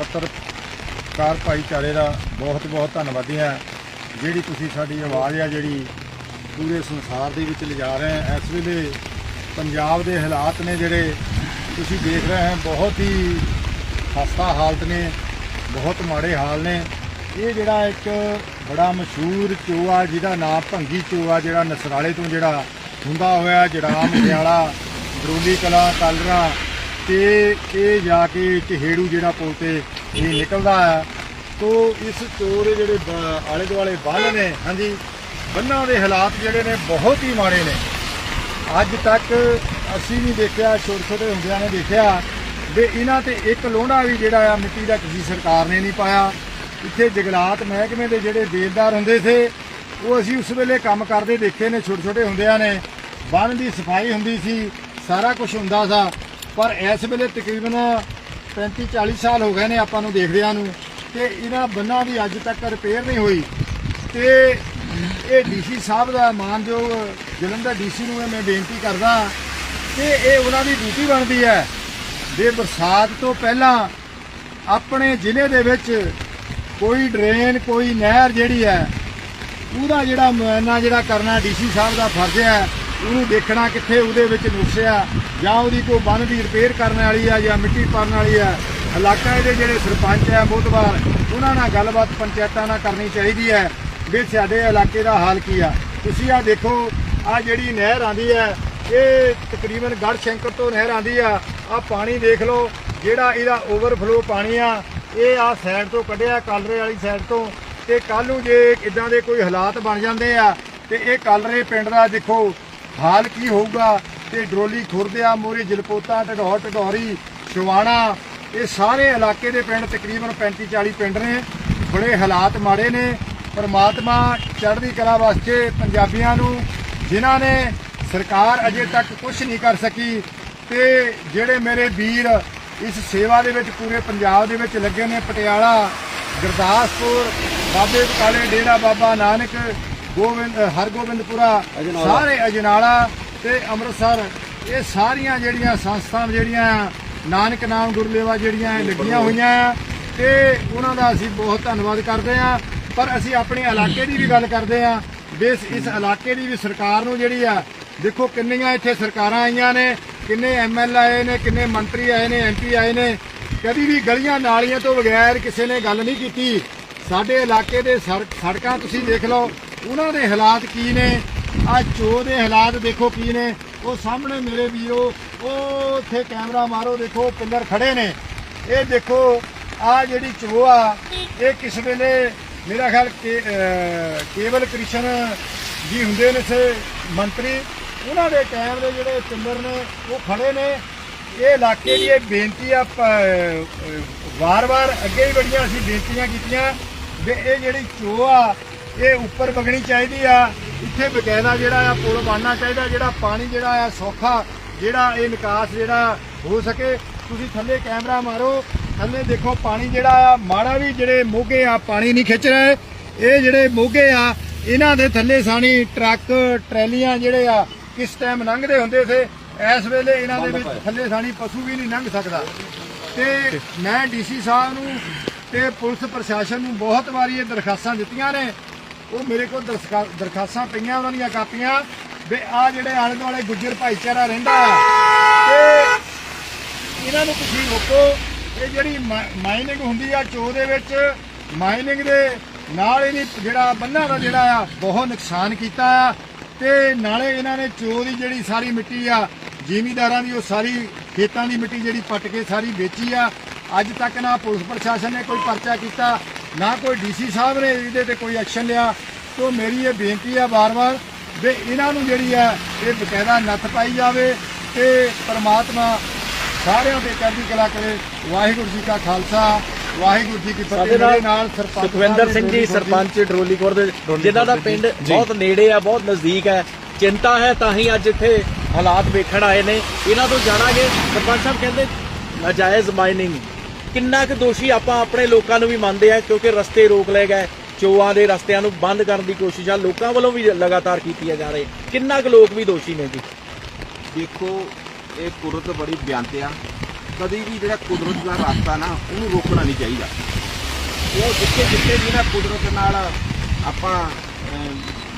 ਪੱਤਰਕਾਰ ਭਾਈਚਾਰੇ ਦਾ ਬਹੁਤ ਬਹੁਤ ਧੰਨਵਾਦੀ ਹਾਂ ਜਿਹੜੀ ਤੁਸੀਂ ਸਾਡੀ ਆਵਾਜ਼ ਆ, ਜਿਹੜੀ ਪੂਰੇ ਸੰਸਾਰ ਦੇ ਵਿੱਚ ਲਿਜਾ ਰਹੇ ਹੈ ਇਸ ਵੇਲੇ ਪੰਜਾਬ ਦੇ ਹਾਲਾਤ ਨੇ ਜਿਹੜੇ ਤੁਸੀਂ ਦੇਖ ਰਹੇ ਹੋ ਬਹੁਤ ਹੀ ਖਸਤਾ ਹਾਲਤ ਨੇ, ਬਹੁਤ ਮਾੜੇ ਹਾਲ ਨੇ। ਇਹ ਜਿਹੜਾ ਇੱਕ ਬੜਾ ਮਸ਼ਹੂਰ ਚੋਆ ਜਿਹਦਾ ਨਾਮ ਭੰਗੀ ਚੋਆ ਜਿਹੜਾ ਨਸਰਾਲੇ ਤੋਂ ਜਿਹੜਾ ਹੁੰਦਾ ਹੋਇਆ, ਜੜਾਮ ਮਟਿਆਲਾ ਦਰੂਲੀ ਕਲਾ, ਕਾਲਰਾ ਤੇ ਇਹ ਜਾ ਕੇ ਚਹੇੜੂ ਜਿਹੜਾ ਪੁਲ ਤੇ ਇਹ ਨਿਕਲਦਾ ਹੈ ਤੋ ਇਸ ਚੋਰ ਦੇ ਜਿਹੜੇ ਆਲੇ ਦੁਆਲੇ ਬੰਨ ਨੇ ਹਾਂਜੀ ਬੰਨਾਂ ਦੇ ਹਾਲਾਤ ਜਿਹੜੇ ਨੇ ਬਹੁਤ ਹੀ ਮਾੜੇ ਨੇ। ਅੱਜ ਤੱਕ ਅਸੀਂ ਵੀ ਦੇਖਿਆ ਛੋਟੇ ਛੋਟੇ ਹੁੰਦਿਆਂ ਨੇ ਦੇਖਿਆ ਵੀ ਇਹਨਾਂ ਤੇ ਇੱਕ ਲੋਹਣਾ ਵੀ ਜਿਹੜਾ ਆ ਮਿੱਟੀ ਦਾ ਕਿਸੇ ਸਰਕਾਰ ਨੇ ਨਹੀਂ ਪਾਇਆ। ਇੱਥੇ ਜਗਲਾਤ ਮਹਿਕਮੇ ਦੇ ਜਿਹੜੇ ਦੇਲਦਾਰ ਹੁੰਦੇ ਸੀ ਉਹ ਅਸੀਂ ਉਸ ਵੇਲੇ ਕੰਮ ਕਰਦੇ ਦੇਖੇ ਨੇ ਛੋਟੇ ਛੋਟੇ ਹੁੰਦਿਆਂ ਨੇ। ਬੰਨ ਦੀ ਸਫ਼ਾਈ ਹੁੰਦੀ ਸੀ ਸਾਰਾ ਕੁਝ ਹੁੰਦਾ ਸੀ। ਪਰ ਇਸ ਵੇਲੇ ਤਕਰੀਬਨ 35 40 ਸਾਲ ਹੋ ਗਏ ਨੇ ਆਪਾਂ ਨੂੰ ਦੇਖਦਿਆਂ ਨੂੰ ਤੇ ਇਹਨਾਂ ਬੰਨਾਂ ਦੀ ਅੱਜ ਤੱਕ ਰਿਪੇਅਰ ਨਹੀਂ ਹੋਈ। ਤੇ ਇਹ ਡੀਸੀ ਸਾਹਿਬ ਦਾ ਮਾਨਯੋਗ ਜਲੰਧਰ ਡੀਸੀ ਨੂੰ ਇਹ ਮੈਂ ਬੇਨਤੀ ਕਰਦਾ ਕਿ ਇਹ ਉਹਨਾਂ ਦੀ ਡਿਊਟੀ ਬਣਦੀ ਹੈ। ਜੇ ਬਰਸਾਤ ਤੋਂ ਪਹਿਲਾਂ ਆਪਣੇ ਜ਼ਿਲ੍ਹੇ ਦੇ ਵਿੱਚ ਕੋਈ ਡਰੇਨ, ਕੋਈ ਨਹਿਰ ਜਿਹੜੀ ਹੈ, ਉਹਦਾ ਜਿਹੜਾ ਮੁਆਇਨਾ ਜਿਹੜਾ ਕਰਨਾ ਡੀਸੀ ਸਾਹਿਬ ਦਾ ਫਰਜ਼ ਹੈ ਉਹਨੂੰ ਦੇਖਣਾ ਕਿੱਥੇ ਉਹਦੇ ਵਿੱਚ ਨੁਕਸ ਆ ਜਾਂ ਉਹਦੀ ਕੋਈ ਬੰਨ ਦੀ ਰਿਪੇਅਰ ਕਰਨ ਵਾਲੀ ਆ ਜਾਂ ਮਿੱਟੀ ਪਾਉਣ ਵਾਲੀ ਆ। ਇਲਾਕਾ ਦੇ ਜਿਹੜੇ ਸਰਪੰਚ ਆ, ਬੁੱਧਵਾਰ, ਉਹਨਾਂ ਨਾਲ ਗੱਲਬਾਤ ਪੰਚਾਇਤਾਂ ਨਾਲ ਕਰਨੀ ਚਾਹੀਦੀ ਹੈ ਵੀ ਸਾਡੇ ਇਲਾਕੇ ਦਾ ਹਾਲ ਕੀ ਆ। ਤੁਸੀਂ ਆ ਦੇਖੋ ਆ ਜਿਹੜੀ ਨਹਿਰ ਆਂਦੀ ਹੈ ਇਹ ਤਕਰੀਬਨ ਗੜ ਸ਼ੰਕਰ ਤੋਂ ਨਹਿਰ ਆਂਦੀ ਆ। ਆ ਪਾਣੀ ਦੇਖ ਲਓ, ਜਿਹੜਾ ਇਹਦਾ ਓਵਰਫਲੋ ਪਾਣੀ ਆ, ਇਹ ਆ ਸਾਈਡ ਤੋਂ ਕੱਢਿਆ ਕਾਲਰੇ ਵਾਲੀ ਸਾਈਡ ਤੋਂ। ਤੇ ਕੱਲ ਨੂੰ ਜੇ ਇਦਾਂ ਦੇ ਕੋਈ ਹਾਲਾਤ ਬਣ ਜਾਂਦੇ ਆ, ਤੇ ਇਹ ਕਾਲਰੇ ਪਿੰਡ ਦਾ ਦੇਖੋ ਹਾਲ ਕੀ ਹੋਊਗਾ? ਤੇ ਡਰੋਲੀ ਖੁਰਦਿਆ, ਮੋਰੀ ਜਲਪੋਤਾ, ਢਡੌਰ, ਢਡੌਰੀ ਸ਼ਵਾਣਾ ਇਹ ਸਾਰੇ ਇਲਾਕੇ ਦੇ ਪਿੰਡ ਤਕਰੀਬਨ 35 40 ਪਿੰਡ ਨੇ। ਬੜੇ ਹਾਲਾਤ ਮਾੜੇ ਨੇ। ਪਰਮਾਤਮਾ ਚੜ੍ਹਦੀ ਕਲਾ ਵਾਸਤੇ ਪੰਜਾਬੀਆਂ ਨੂੰ, ਜਿਨ੍ਹਾਂ ਨੇ ਸਰਕਾਰ ਅਜੇ ਤੱਕ ਕੁਝ ਨਹੀਂ ਕਰ ਸਕੀ, ਤੇ ਜਿਹੜੇ ਮੇਰੇ ਵੀਰ ਇਸ ਸੇਵਾ ਦੇ ਵਿੱਚ ਪੂਰੇ ਪੰਜਾਬ ਦੇ ਵਿੱਚ ਲੱਗੇ ਨੇ, ਪਟਿਆਲਾ, ਗੁਰਦਾਸਪੁਰ, ਬਾਬੇ ਬਕਾਲੇ ਡੇਰਾ ਬਾਬਾ ਨਾਨਕ ਗੋਬਿੰਦ ਹਰਗੋਬਿੰਦਪੁਰਾ ਸਾਰੇ ਅਜਨਾਲਾ ਤੇ ਅੰਮ੍ਰਿਤਸਰ ਇਹ ਸਾਰੀਆਂ ਜਿਹੜੀਆਂ ਸੰਸਥਾਵਾਂ ਜਿਹੜੀਆਂ ਨਾਨਕ ਨਾਮ ਗੁਰਲੇਵਾ ਜਿਹੜੀਆਂ ਲੱਗੀਆਂ ਹੋਈਆਂ ਆ ਤੇ ਉਹਨਾਂ ਦਾ ਅਸੀਂ ਬਹੁਤ ਧੰਨਵਾਦ ਕਰਦੇ ਆ। ਪਰ ਅਸੀਂ ਆਪਣੇ ਇਲਾਕੇ ਦੀ ਵੀ ਗੱਲ ਕਰਦੇ ਆ ਵੀ ਇਸ ਇਲਾਕੇ ਦੀ ਵੀ ਸਰਕਾਰ ਨੂੰ ਜਿਹੜੀ ਆ ਦੇਖੋ ਕਿੰਨੀਆਂ ਇੱਥੇ ਸਰਕਾਰਾਂ ਆਈਆਂ ਨੇ ਕਿੰਨੇ ਐਮਐਲ ਆਏ ਨੇ ਕਿੰਨੇ ਮੰਤਰੀ ਆਏ ਨੇ ਐਮਪੀ ਆਏ ਨੇ। ਕਦੀ ਵੀ ਗਲੀਆਂ ਨਾਲੀਆਂ ਤੋਂ ਬਗੈਰ ਕਿਸੇ ਨੇ ਗੱਲ ਨਹੀਂ ਕੀਤੀ। ਸਾਡੇ ਇਲਾਕੇ ਦੇ ਸੜਕਾਂ ਤੁਸੀਂ ਦੇਖ ਲਓ ਉਹਨਾਂ ਦੇ ਹਾਲਾਤ ਕੀ ਨੇ? ਆ ਚੋ ਦੇ ਹਾਲਾਤ ਦੇਖੋ ਕੀ ਨੇ? ਉਹ ਸਾਹਮਣੇ ਮੇਰੇ ਵੀਰੋ, ਉਹ ਉੱਥੇ ਕੈਮਰਾ ਮਾਰੋ, ਦੇਖੋ ਪਿੱਲਰ ਖੜੇ ਨੇ। ਇਹ ਦੇਖੋ, ਆ ਜਿਹੜੀ ਚੋ ਆ, ਇਹ ਕਿਸ ਵੇਲੇ, ਮੇਰਾ ਖਿਆਲ ਕੇ- ਕੇਵਲ ਕ੍ਰਿਸ਼ਨ ਜੀ ਹੁੰਦੇ ਨੇ ਸੇ ਮੰਤਰੀ। ਉਹਨਾਂ ਦੇ ਟਾਈਮ ਦੇ ਜਿਹੜੇ ਪਿੱਲਰ ਨੇ, ਉਹ ਖੜੇ ਨੇ। ਇਹ ਇਲਾਕੇ ਦੀ ਇਹ ਬੇਨਤੀ ਆ ਵਾਰ-ਵਾਰ ਅੱਗੇ ਹੀ ਬੜੀਆਂ ਅਸੀਂ ਬੇਨਤੀਆਂ ਕੀਤੀਆਂ। ਵੀ ਇਹ ਜਿਹੜੀ ਚੋ ਆ ਇਹ ਉੱਪਰ ਵਗਣੀ ਚਾਹੀਦੀ ਆ। ਇੱਥੇ ਬਕਾਇਦਾ ਜਿਹੜਾ ਆ ਪੁਲ ਬਣਨਾ ਚਾਹੀਦਾ ਜਿਹੜਾ ਪਾਣੀ ਜਿਹੜਾ ਆ ਸੌਖਾ ਜਿਹੜਾ ਇਹ ਨਿਕਾਸ ਜਿਹੜਾ ਹੋ ਸਕੇ। ਤੁਸੀਂ ਥੱਲੇ ਕੈਮਰਾ ਮਾਰੋ ਥੱਲੇ ਦੇਖੋ ਪਾਣੀ ਜਿਹੜਾ ਆ ਮਾੜਾ ਵੀ ਜਿਹੜੇ ਮੋਗੇ ਆ ਪਾਣੀ ਨਹੀਂ ਖਿੱਚ ਰਹੇ। ਇਹ ਜਿਹੜੇ ਮੋਗੇ ਆ ਇਹਨਾਂ ਦੇ ਥੱਲੇ ਸਾਣੀ ਟਰੱਕ ਟਰੈਲੀਆਂ ਜਿਹੜੇ ਆ ਕਿਸ ਟਾਈਮ ਲੰਘਦੇ ਹੁੰਦੇ ਸੀ ਇਸ ਵੇਲੇ ਇਹਨਾਂ ਦੇ ਵਿੱਚ ਥੱਲੇ ਸਾਣੀ ਪਸ਼ੂ ਵੀ ਨਹੀਂ ਲੰਘ ਸਕਦਾ। ਤੇ ਮੈਂ ਡੀਸੀ ਸਾਹਿਬ ਨੂੰ ਤੇ ਪੁਲਿਸ ਪ੍ਰਸ਼ਾਸਨ ਨੂੰ ਬਹੁਤ ਵਾਰੀ ਇਹ ਦਰਖਾਸਤਾਂ ਦਿੱਤੀਆਂ ਨੇ। ਉਹ ਮੇਰੇ ਕੋਲ ਦਰਸਕਾ- ਦਰਖਾਸਤਾਂ ਪਈਆਂ, ਉਹਨਾਂ ਦੀਆਂ ਕਾਪੀਆਂ। ਵੀ ਆ ਜਿਹੜੇ ਆਲੇ ਦੁਆਲੇ ਗੁੱਜਰ ਭਾਈਚਾਰਾ ਰਹਿੰਦਾ। ਆ ਤੇ ਇਹਨਾਂ ਨੂੰ ਤੁਸੀਂ ਰੋਕੋ। ਇਹ ਜਿਹੜੀ ਮਾਈਨਿੰਗ ਹੁੰਦੀ ਆ ਚੋ ਦੇ ਵਿੱਚ, ਮਾਈਨਿੰਗ ਦੇ ਨਾਲ ਇਹਦੀ ਜਿਹੜਾ ਬੰਨਾਂ ਦਾ ਜਿਹੜਾ ਆ, ਬਹੁਤ ਨੁਕਸਾਨ ਕੀਤਾ ਆ। ਤੇ ਨਾਲੇ ਇਹਨਾਂ ਨੇ ਚੋ ਦੀ ਜਿਹੜੀ ਸਾਰੀ ਮਿੱਟੀ ਆ, ਜ਼ਿਮੀਦਾਰਾਂ ਦੀ ਉਹ ਸਾਰੀ ਖੇਤਾਂ ਦੀ ਮਿੱਟੀ ਜਿਹੜੀ ਪੱਟ ਕੇ ਸਾਰੀ ਵੇਚੀ ਆ। ਅੱਜ ਤੱਕ ਨਾ ਪੁਲਿਸ ਪ੍ਰਸ਼ਾਸਨ ਨੇ ਕੋਈ ਪਰਚਾ ਕੀਤਾ। ਨਾ ਕੋਈ ਡੀਸੀ ਸਾਹਿਬ ਨੇ ਇਹਦੇ ਤੇ ਕੋਈ ਐਕਸ਼ਨ ਲਿਆ। ਤੋਂ ਮੇਰੀ ਇਹ ਬੇਨਤੀ ਆ ਵਾਰ-ਵਾਰ ਵੀ ਇਹਨਾਂ ਨੂੰ ਜਿਹੜੀ ਆ ਇਹ ਬਕਾਇਦਾ ਨੱਥ ਪਾਈ ਜਾਵੇ ਤੇ ਪ੍ਰਮਾਤਮਾ ਸਾਰਿਆਂ ਤੇ ਚੜ੍ਹਦੀ ਕਲਾ ਕਰੇ। ਵਾਹਿਗੁਰੂ ਜੀ ਕਾ ਖਾਲਸਾ ਵਾਹਿਗੁਰੂ ਜੀ ਕੀ ਫਤਿਹ। ਮੇਰੇ ਨਾਲ ਸਰਪੰਚ ਸੁਖਵਿੰਦਰ ਸਿੰਘ ਜੀ ਸਰਪੰਚ ਡਰੋਲੀਖੁਰ ਦੇ ਜਿਨ੍ਹਾਂ ਦਾ ਪਿੰਡ ਬਹੁਤ ਨੇੜੇ ਆ ਬਹੁਤ ਨਜ਼ਦੀਕ ਹੈ। ਚਿੰਤਾ ਹੈ ਤਾਂ ਹੀ ਅੱਜ ਇੱਥੇ ਹਾਲਾਤ ਵੇਖਣ ਆਏ ਨੇ। ਇਹਨਾਂ ਤੋਂ ਜਾਣਾਂਗੇ। ਸਰਪੰਚ ਸਾਹਿਬ ਕਹਿੰਦੇ ਨਾਜਾਇਜ਼ ਮਾਈਨਿੰਗ। ਕਿੰਨਾ ਕੁ ਦੋਸ਼ੀ ਆਪਾਂ ਆਪਣੇ ਲੋਕਾਂ ਨੂੰ ਵੀ ਮੰਨਦੇ ਆ ਕਿਉਂਕਿ ਰਸਤੇ ਰੋਕ ਲਏ ਗਏ ਚੋਆਂ ਦੇ ਰਸਤਿਆਂ ਨੂੰ ਬੰਦ ਕਰਨ ਦੀ ਕੋਸ਼ਿਸ਼ ਆ ਲੋਕਾਂ ਵੱਲੋਂ ਵੀ ਲਗਾਤਾਰ ਕੀਤੀ ਜਾ ਰਹੀ ਕਿੰਨਾ ਕੁ ਲੋਕ ਵੀ ਦੋਸ਼ੀ ਨੇ ਜੀ? ਦੇਖੋ ਇਹ ਕੁਦਰਤ ਬੜੀ ਬਿਆੰਤ ਆ। ਕਦੀ ਵੀ ਜਿਹੜਾ ਕੁਦਰਤ ਦਾ ਰਸਤਾ ਨਾ ਉਹਨੂੰ ਰੋਕਣਾ ਨਹੀਂ ਚਾਹੀਦਾ। ਉਹ ਜਿੱਥੇ ਜਿੱਥੇ ਵੀ ਨਾ ਕੁਦਰਤ ਨਾਲ ਆਪਾਂ ਅਮ,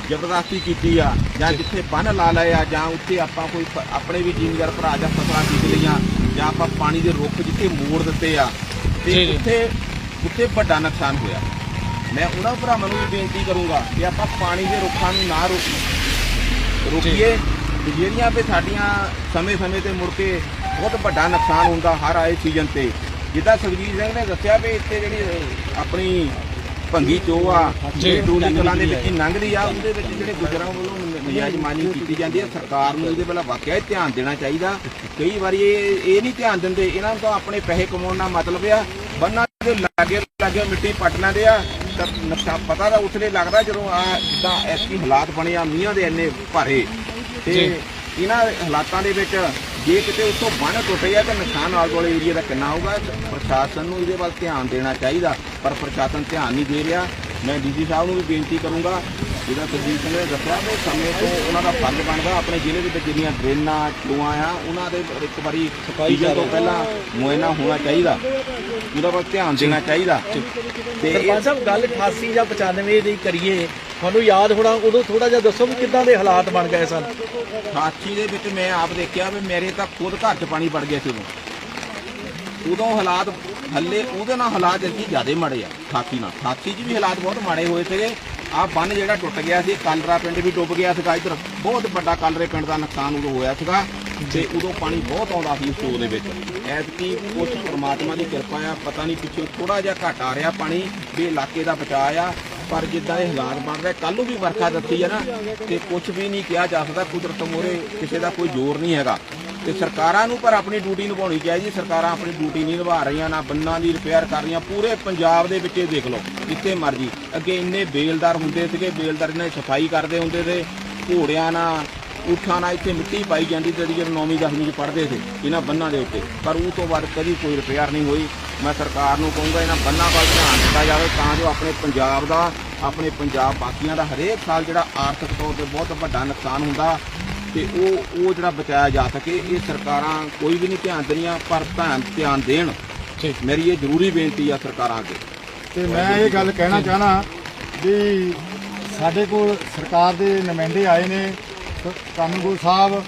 ਜ਼ਬਰਦਸਤੀ ਕੀਤੀ ਆ ਜਾਂ ਜਿੱਥੇ ਬੰਨ ਲਾ ਲਏ ਆ ਜਾਂ ਉੱਥੇ ਆਪਾਂ ਕੋਈ ਆਪਣੇ ਵੀ ਜ਼ਿਮੀਂਦਾਰ ਭਰਾ ਜਾਂ ਫਸਲਾਂ ਬੀਜ ਲਈਆਂ ਜਾਂ ਆਪਾਂ ਪਾਣੀ ਦੇ ਰੁੱਖ ਜਿੱਥੇ ਮੋੜ ਦਿੱਤੇ ਆ ਤੇ ਜੀ, ਜੀ। ਉੱਥੇ ਉੱਥੇ ਵੱਡਾ ਨੁਕਸਾਨ ਹੋਇਆ। ਮੈਂ ਉਹਨਾਂ ਭਰਾਵਾਂ ਨੂੰ ਵੀ ਬੇਨਤੀ ਕਰੂੰਗਾ ਕਿ ਆਪਾਂ ਪਾਣੀ ਦੇ ਰੁੱਖਾਂ ਨੂੰ ਨਾ ਰੋਕੀਏ। ਰੋਕੀਏ ਤੇ ਜਿਹੜੀਆਂ ਵੀ ਸਾਡੀਆਂ ਸਮੇਂ-ਸਮੇਂ ਤੇ ਮੁੜ ਕੇ ਬਹੁਤ ਵੱਡਾ ਨੁਕਸਾਨ ਹੁੰਦਾ ਹਰ ਆਏ ਸੀਜ਼ਨ ਤੇ ਜਿੱਦਾਂ ਸੁਖਜੀਤ ਸਿੰਘ ਨੇ ਦੱਸਿਆ ਵੀ ਇੱਥੇ ਜਿਹੜੀ ਅਹ, ਆਪਣੀ ਭੰਗੀ ਚੋ ਆ ਜਿਹੜੀ ਡੂਲੀ ਕਲਾਂ ਦੇ ਵਿੱਚ ਲੰਘਦੀ ਆ ਉਹਦੇ ਵਿੱਚ ਜਿਹੜੇ ਗੁਜਰਾਂ ਵੱਲੋਂ ਨਜਾਇਜ਼ ਮਾਨੀ ਕੀਤੀ ਜਾਂਦੀ ਹੈ ਸਰਕਾਰ ਨੂੰ ਇਹਦੇ ਵੱਲ ਵਾਕਿਆ ਹੀ ਧਿਆਨ ਦੇਣਾ ਚਾਹੀਦਾ। ਕਈ ਵਾਰੀ ਇਹ ਇਹ ਨਹੀਂ ਧਿਆਨ ਦਿੰਦੇ ਇਹਨਾਂ ਨੂੰ ਤਾਂ ਆਪਣੇ ਪੈਸੇ ਕਮਾਉਣ ਦਾ ਮਤਲਬ ਆ ਬੰਨਾਂ ਦੇ ਲਾਗੇ ਲਾਗੇ ਮਿੱਟੀ ਪੱਟ ਲੈਂਦੇ ਆ ਤਾਂ ਨਕਸ਼ਾ ਪਤਾ ਤਾਂ ਉਸਲੇ ਲੱਗਦਾ ਜਦੋਂ ਆ ਜਿੱਦਾਂ ਐਸੀ ਹਾਲਾਤ ਬਣੇ ਆ ਮੀਂਹਾਂ ਦੇ ਇੰਨੇ ਭਾਰੇ। ਤੇ ਇਹਨਾਂ ਹਾਲਾਤਾਂ ਦੇ ਵਿੱਚ ਜੇ ਕਿਤੇ ਉਸ ਤੋਂ ਬੰਨ ਟੁੱਟ ਗਿਆ ਤਾਂ ਨੁਕਸਾਨ ਆਲੇ ਦੁਆਲੇ ਏਰੀਆ ਦਾ ਕਿੰਨਾ ਹੋਊਗਾ? ਪ੍ਰਸ਼ਾਸਨ ਨੂੰ ਇਹਦੇ ਵੱਲ ਧਿਆਨ ਦੇਣਾ ਚਾਹੀਦਾ, ਪਰ ਪ੍ਰਸ਼ਾਸਨ ਧਿਆਨ ਨਹੀਂ ਦੇ ਰਿਹਾ। ਮੈਂ ਡੀਸੀ ਸਾਹਿਬ ਨੂੰ ਵੀ ਬੇਨਤੀ ਕਰੂੰਗਾ ਸਰਜੀਤ ਸਿੰਘ ਨੇ ਦੱਸਿਆ ਕਿ ਸਮੇਂ ਤੋਂ ਉਹਨਾਂ ਦਾ ਫਰਜ਼ ਬਣਦਾ ਆਪਣੇ ਜ਼ਿਲ੍ਹੇ ਦੇ ਵਿੱਚ ਜਿੰਨੀਆਂ ਡਰੇਨਾਂ ਚੋਆਂ ਆ ਉਹਨਾਂ ਦੇ ਇੱਕ ਵਾਰੀ ਸੀਜ਼ਨ ਤੋਂ ਪਹਿਲਾਂ ਮੁਆਇਨਾ ਹੋਣਾ ਚਾਹੀਦਾ। ਉਹਦਾ ਵੱਲ ਧਿਆਨ ਦੇਣਾ ਚਾਹੀਦਾ। ਤੇ ਇਹ ਸਰਪੰਚ ਸਾਹਿਬ ਗੱਲ 88 ਜਾਂ 95 ਦੀ ਕਰੀਏ ਤੁਹਾਨੂੰ ਯਾਦ ਹੋਣਾ ਉਦੋਂ ਥੋੜਾ ਜਿਹਾ ਦੱਸੋ ਵੀ ਕਿੱਦਾਂ ਦੇ ਹਾਲਾਤ ਬਣ ਗਏ ਸਨ? ਸਾਚੀ ਦੇ ਵਿੱਚ ਮੈਂ ਆਪ ਦੇਖਿਆ ਵੀ ਮੇਰੇ ਤਾਂ ਖੁਦ ਘਰ 'ਚ ਪਾਣੀ ਵੜ ਗਿਆ ਸੀ ਉਦੋਂ। ਉਦੋਂ ਹਾਲਾਤ ਹੱਲੇ ਉਹਦੇ ਨਾਲ ਹਾਲਾਤ ਇੰਨੀ ਜ਼ਿਆਦੇ ਮਾੜੇ ਆ ਸਾਥੀ ਨਾਲ। ਸਾਥੀ 'ਚ ਵੀ ਹਾਲਾਤ ਬਹੁਤ ਮਾੜੇ ਹੋਏ ਸੀਗੇ। ਆ ਬੰਨ ਜਿਹੜਾ ਟੁੱਟ ਗਿਆ ਸੀ ਕਲਰਾ ਪਿੰਡ ਵੀ ਡੁੱਬ ਗਿਆ ਸੀਗਾ ਇੱਧਰ। ਬਹੁਤ ਵੱਡਾ ਕਲਰੇ ਪਿੰਡ ਦਾ ਨੁਕਸਾਨ ਉਦੋਂ ਹੋਇਆ ਸੀਗਾ ਤੇ ਉਦੋਂ ਪਾਣੀ ਬਹੁਤ ਆਉਂਦਾ ਸੀ ਸਟੋਰ ਦੇ ਵਿੱਚ। ਐਤਕੀ ਕੁਛ ਪਰਮਾਤਮਾ ਦੀ ਕਿਰਪਾ ਆ, ਪਤਾ ਨਹੀਂ ਪਿੱਛੇ ਥੋੜਾ ਜਿਹਾ ਘਟ ਆ ਰਿਹਾ ਪਾਣੀ, ਵੀ ਇਲਾਕੇ ਦਾ ਬਚਾਅ ਆ। ਪਰ ਜਿੱਦਾਂ ਇਹ ਹਾਲਾਤ ਬਣ ਰਿਹਾ ਕੱਲ ਨੂੰ ਵੀ ਵਰਖਾ ਦਿੱਤੀ ਹੈ ਨਾ, ਤੇ ਕੁਝ ਵੀ ਨਹੀਂ ਕਿਹਾ ਜਾ ਸਕਦਾ, ਕੁਦਰਤ ਮੋਰੇ ਕਿਸੇ ਦਾ ਕੋਈ ਜ਼ੋਰ ਨਹੀਂ ਹੈਗਾ। ਤੇ ਸਰਕਾਰਾਂ ਨੂੰ ਪਰ ਆਪਣੀ ਡਿਊਟੀ ਨਿਭਾਉਣੀ ਚਾਹੀਦੀ ਸਰਕਾਰਾਂ ਆਪਣੀ ਡਿਊਟੀ ਨਹੀਂ ਨਿਭਾ ਰਹੀਆਂ, ਨਾ ਬੰਨਾਂ ਦੀ ਰਿਪੇਅਰ ਕਰ ਰਹੀਆਂ। ਪੂਰੇ ਪੰਜਾਬ ਦੇ ਵਿੱਚ ਇਹ ਦੇਖ ਲਓ, ਜਿੱਥੇ ਮਰਜ਼ੀ। ਅੱਗੇ ਇੰਨੇ ਬੇਲਦਾਰ ਹੁੰਦੇ ਸੀਗੇ, ਬੇਲਦਾਰ ਇਹਨਾਂ ਦੀ ਸਫ਼ਾਈ ਕਰਦੇ ਹੁੰਦੇ ਤੇ ਘੋੜਿਆਂ ਨਾਲ ਉਠਾਂ ਨਾਲ ਇੱਥੇ ਮਿੱਟੀ ਪਾਈ ਜਾਂਦੀ ਤੇ ਜਦੋਂ ਨੌਵੀਂ, ਦਸਵੀਂ ਚ ਪੜ੍ਹਦੇ ਸੀ, ਇਹਨਾਂ ਬੰਨਾਂ ਦੇ ਉੱਤੇ। ਪਰ ਉਹ ਤੋਂ ਬਾਅਦ ਕਦੀ ਕੋਈ ਰਿਪੇਅਰ ਨਹੀਂ ਹੋਈ। ਮੈਂ ਸਰਕਾਰ ਨੂੰ ਕਹੂੰਗਾ, ਇਹਨਾਂ ਬੰਨਾਂ ਵੱਲ ਧਿਆਨ ਦਿੱਤਾ ਜਾਵੇ ਤਾਂ ਜੋ ਆਪਣੇ ਪੰਜਾਬ ਦਾ, ਆਪਣੇ ਪੰਜਾਬ ਬਾਕੀਆਂ ਦਾ ਹਰੇਕ ਸਾਲ ਜਿਹੜਾ ਆਰਥਿਕ ਤੌਰ ਤੇ ਬਹੁਤ ਵੱਡਾ ਨੁਕਸਾਨ ਹੁੰਦਾ ਤੇ ਉਹ ਉਹ ਜਿਹੜਾ ਬਚਾਇਆ ਜਾ ਸਕੇ ਇਹ ਸਰਕਾਰਾਂ ਕੋਈ ਵੀ ਨਹੀਂ ਧਿਆਨ ਦੇਣੀਆਂ ਪਰ ਧਿਆਨ ਧਿਆਨ ਦੇਣ। ਮੇਰੀ ਇਹ ਜ਼ਰੂਰੀ ਬੇਨਤੀ ਆ ਸਰਕਾਰਾਂ ਅੱਗੇ। ਤੇ ਮੈਂ ਇਹ ਗੱਲ ਕਹਿਣਾ ਚਾਹਨਾ ਵੀ ਸਾਡੇ ਕੋਲ ਸਰਕਾਰ ਦੇ ਨੁਮਾਇੰਦੇ ਆਏ ਨੇ ਕਾਨੂੰਗੋ ਸਾਹਿਬ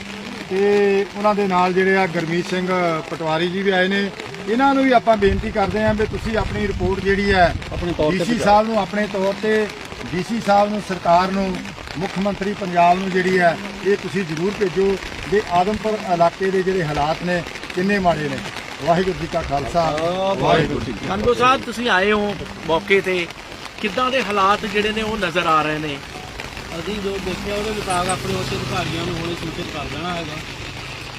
ਤੇ ਉਹਨਾਂ ਦੇ ਨਾਲ ਜਿਹੜੇ ਆ ਗਰਮੀਤ ਸਿੰਘ ਪਟਵਾਰੀ ਜੀ ਵੀ ਆਏ ਨੇ। ਇਹਨਾਂ ਨੂੰ ਵੀ ਆਪਾਂ ਬੇਨਤੀ ਕਰਦੇ ਆਂ ਵੀ ਤੁਸੀਂ ਆਪਣੀ ਰਿਪੋਰਟ ਜਿਹੜੀ ਹੈ ਆਪਣੇ ਤੌਰ ਤੇ ਡੀਸੀ ਸਾਹਿਬ ਨੂੰ ਆਪਣੇ ਤੌਰ ਤੇ ਡੀਸੀ ਸਾਹਿਬ ਨੂੰ ਸਰਕਾਰ ਨੂੰ ਮੁੱਖ ਮੰਤਰੀ ਪੰਜਾਬ ਨੂੰ ਜਿਹੜੀ ਹੈ ਇਹ ਤੁਸੀਂ ਜ਼ਰੂਰ ਭੇਜੋ ਵੀ ਆਦਮਪੁਰ ਇਲਾਕੇ ਦੇ ਜਿਹੜੇ ਹਾਲਾਤ ਨੇ ਕਿੰਨੇ ਮਾੜੇ ਨੇ। ਵਾਹਿਗੁਰੂ ਜੀ ਕਾ ਖਾਲਸਾ। ਵਾਹਿਗੁਰੂ ਜੀ ਕੀ ਫਤਿਹ। ਖਨਗੋ ਸਾਹਿਬ ਤੁਸੀਂ ਆਏ ਹੋ ਮੌਕੇ ਤੇ। ਕਿੱਦਾਂ ਦੇ ਹਾਲਾਤ ਜਿਹੜੇ ਨੇ ਉਹ ਨਜ਼ਰ ਆ ਰਹੇ ਨੇ? ਅਸੀਂ ਜੋ ਦੇਖਿਆ ਉਹਦੇ ਮੁਤਾਬਕ ਆਪਣੇ ਉੱਚ ਅਧਿਕਾਰੀਆਂ ਨੂੰ ਹੁਣੇ ਸੂਚਿਤ ਕਰ ਦੇਣਾ ਹੈਗਾ।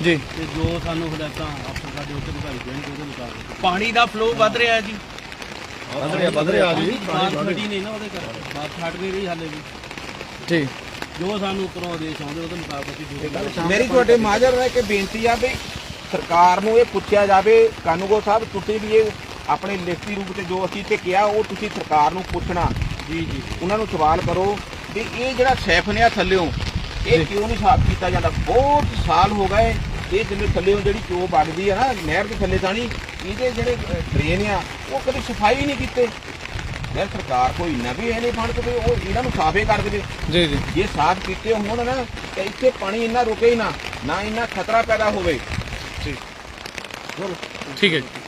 ਜੀ। ਤੇ ਜੋ ਸਾਨੂੰ ਹਦਾਇਤਾਂ ਅਫਸਰ ਸਾਡੇ ਉੱਚ ਅਧਿਕਾਰੀ ਦੇਣਗੇ ਉਹਦੇ ਮੁਤਾਬਕ। ਪਾਣੀ ਦਾ ਫਲੋ ਵੱਧ ਰਿਹਾ ਜੀ। ਵੱਧ ਰਿਹਾ ਵੱਧ ਰਿਹਾ ਜੀ। ਬਾਤ ਖੜੀ ਨਹੀਂ ਨਾ ਉਹਦੇ ਕਰ ਬਾਤ ਛੱਡ ਨਹੀਂ ਰਹੀ ਹਾਲੇ ਵੀ। ਜੀ। ਜੋ ਸਾਨੂੰ ਉੱਪਰੋਂ ਆਦੇਸ਼ ਆਉਂਦੇ ਉਹਦੇ ਮੁਤਾਬਕ ਅਸੀਂ ਡਿਊਟੀ ਕਰਾਂਗੇ ਮੇਰੀ ਤੁਹਾਡੇ ਮਾਜਰ ਰਹਿ ਕੇ ਬੇਨਤੀ ਆ ਵੀ ਸਰਕਾਰ ਨੂੰ ਇਹ ਪੁੱਛਿਆ ਜਾਵੇ ਕਾਨੂੰਗੋ ਸਾਹਿਬ ਤੁਸੀਂ ਵੀ ਇਹ ਆਪਣੇ ਲਿਖਤੀ ਰੂਪ ਤੇ ਜੋ ਅਸੀਂ ਤੇ ਕਿਹਾ ਉਹ ਤੁਸੀਂ ਸਰਕਾਰ ਨੂੰ ਪੁੱਛਣਾ। ਜੀ ਜੀ। ਉਹਨਾਂ ਨੂੰ ਸਵਾਲ ਕਰੋ ਵੀ ਇਹ ਜਿਹੜਾ ਸੈਫਨ ਆ ਥੱਲਿਓਂ ਇਹ ਕਿਉਂ ਨਹੀਂ ਸਾਫ਼ ਕੀਤਾ ਜਾਂਦਾ? ਬਹੁਤ ਸਾਲ ਹੋ ਗਏ ਇਹ ਜਿਵੇਂ ਥੱਲਿਓਂ ਜਿਹੜੀ ਚੋ ਵਗਦੀ ਆ ਨਾ ਨਹਿਰ ਦੇ ਥੱਲੇ ਤਾਣੀ ਇਹਦੇ ਜਿਹੜੇ ਡਰੇਨ ਆ ਉਹ ਕਦੇ ਸਫ਼ਾਈ ਨਹੀਂ ਕੀਤੇ। ਯਾਰ ਸਰਕਾਰ ਕੋਈ ਇੰਨਾ ਵੀ ਇਹ ਨਹੀਂ ਫੰਡ ਕਿ ਉਹ ਇਹਨਾਂ ਨੂੰ ਸਾਫ਼ੇ ਕਰ ਦੇਵੇ। ਜੀ ਜੀ। ਜੇ ਸਾਫ਼ ਕੀਤੇ ਹੋਣ ਨਾ ਤੇ ਇੱਥੇ ਪਾਣੀ ਇੰਨਾ ਰੁਕੇ ਹੀ ਨਾ ਨਾ ਇੰਨਾ ਖਤਰਾ ਪੈਦਾ ਹੋਵੇ। ਠੀਕ ਹੈ। ਜੀ